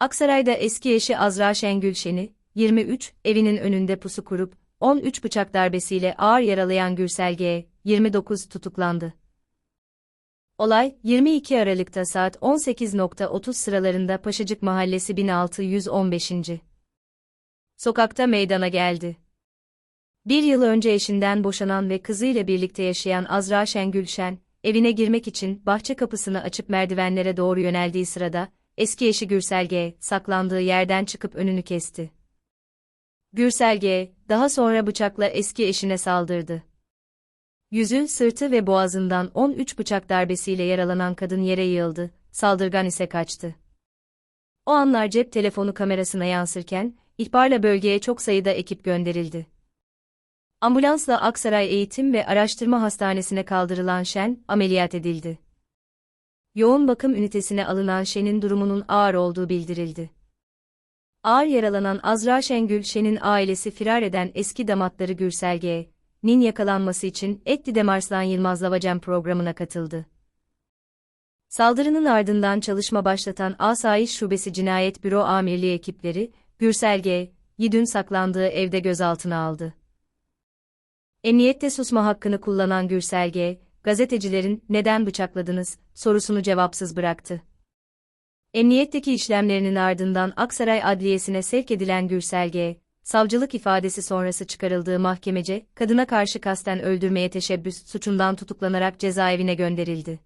Aksaray'da eski eşi Azra Şengül Şen'i, 23, evinin önünde pusu kurup, 13 bıçak darbesiyle ağır yaralayan Gürsel G, 29 tutuklandı. Olay, 22 Aralık'ta saat 18.30 sıralarında Paşacık Mahallesi 1615. Sokakta meydana geldi. Bir yıl önce eşinden boşanan ve kızıyla birlikte yaşayan Azra Şengül Şen, evine girmek için bahçe kapısını açıp merdivenlere doğru yöneldiği sırada, eski eşi Gürsel G, saklandığı yerden çıkıp önünü kesti. Gürsel G, daha sonra bıçakla eski eşine saldırdı. Yüzü, sırtı ve boğazından 13 bıçak darbesiyle yaralanan kadın yere yığıldı, saldırgan ise kaçtı. O anlar cep telefonu kamerasına yansırken, ihbarla bölgeye çok sayıda ekip gönderildi. Ambulansla Aksaray Eğitim ve Araştırma Hastanesi'ne kaldırılan Şen, ameliyat edildi. Yoğun bakım ünitesine alınan Şen'in durumunun ağır olduğu bildirildi. Ağır yaralanan Azra Şengül Şen'in ailesi firar eden eski damatları Gürsel G.'nin yakalanması için Etti Marslan Yılmaz Lavacem programına katıldı. Saldırının ardından çalışma başlatan Asayiş Şubesi Cinayet Büro Amirliği ekipleri, Gürsel G.'yi dün saklandığı evde gözaltına aldı. Emniyette susma hakkını kullanan Gürsel G., gazetecilerin neden bıçakladınız sorusunu cevapsız bıraktı. Emniyetteki işlemlerinin ardından Aksaray Adliyesi'ne sevk edilen Gürsel G., savcılık ifadesi sonrası çıkarıldığı mahkemece, kadına karşı kasten öldürmeye teşebbüs suçundan tutuklanarak cezaevine gönderildi.